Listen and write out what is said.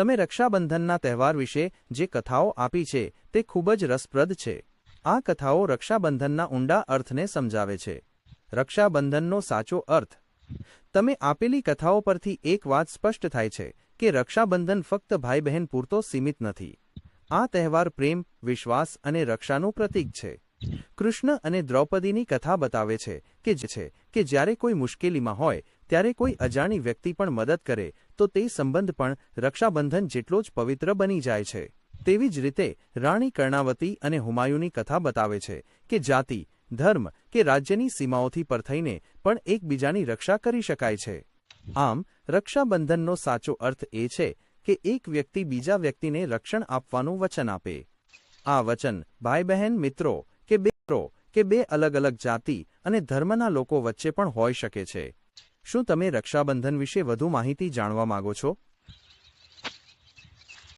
તમે રક્ષાબંધનના તહેવાર વિશે જે કથાઓ આપી છે, તે ખૂબ જ રસપ્રદ છે. આ કથાઓ રક્ષાબંધનના ઊંડા અર્થને સમજાવે છે. રક્ષાબંધનનો સાચો અર્થ. તમે આપેલી કથાઓ પરથી એક વાત સ્પષ્ટ થાય છે કે રક્ષાબંધન ફક્ત ભાઈ બહેન પૂરતો સીમિત નથી. આ તહેવાર પ્રેમ, વિશ્વાસ અને રક્ષાનું પ્રતીક છે. કૃષ્ણ અને દ્રૌપદીની કથા બતાવે છે કે જે છે કે જ્યારે કોઈ મુશ્કેલીમાં હોય, ત્યારે કોઈ અજાણી વ્યક્તિ પણ મદદ કરે, તો તે સંબંધ પણ રક્ષાબંધન જેટલો જ પવિત્ર બની જાય છે. તેવી જ રીતે રાણી કર્ણાવતી અને હુમાયુની કથા બતાવે છે કે જાતિ, ધર્મ કે રાજ્યની સીમાઓથી પર થઈને પણ એકબીજાની રક્ષા કરી શકાય છે. આમ, રક્ષાબંધનનો સાચો અર્થ એ છે કે એક વ્યક્તિ બીજા વ્યક્તિને રક્ષણ આપવાનું વચન આપે. આ વચન ભાઈ બહેન મિત્રો મિત્રો કે બે અલગ અલગ જાતિ અને ધર્મના લોકો વચ્ચે પણ હોઈ શકે છે. શું તમે રક્ષાબંધન વિશે વધુ માહિતી જાણવા માંગો છો?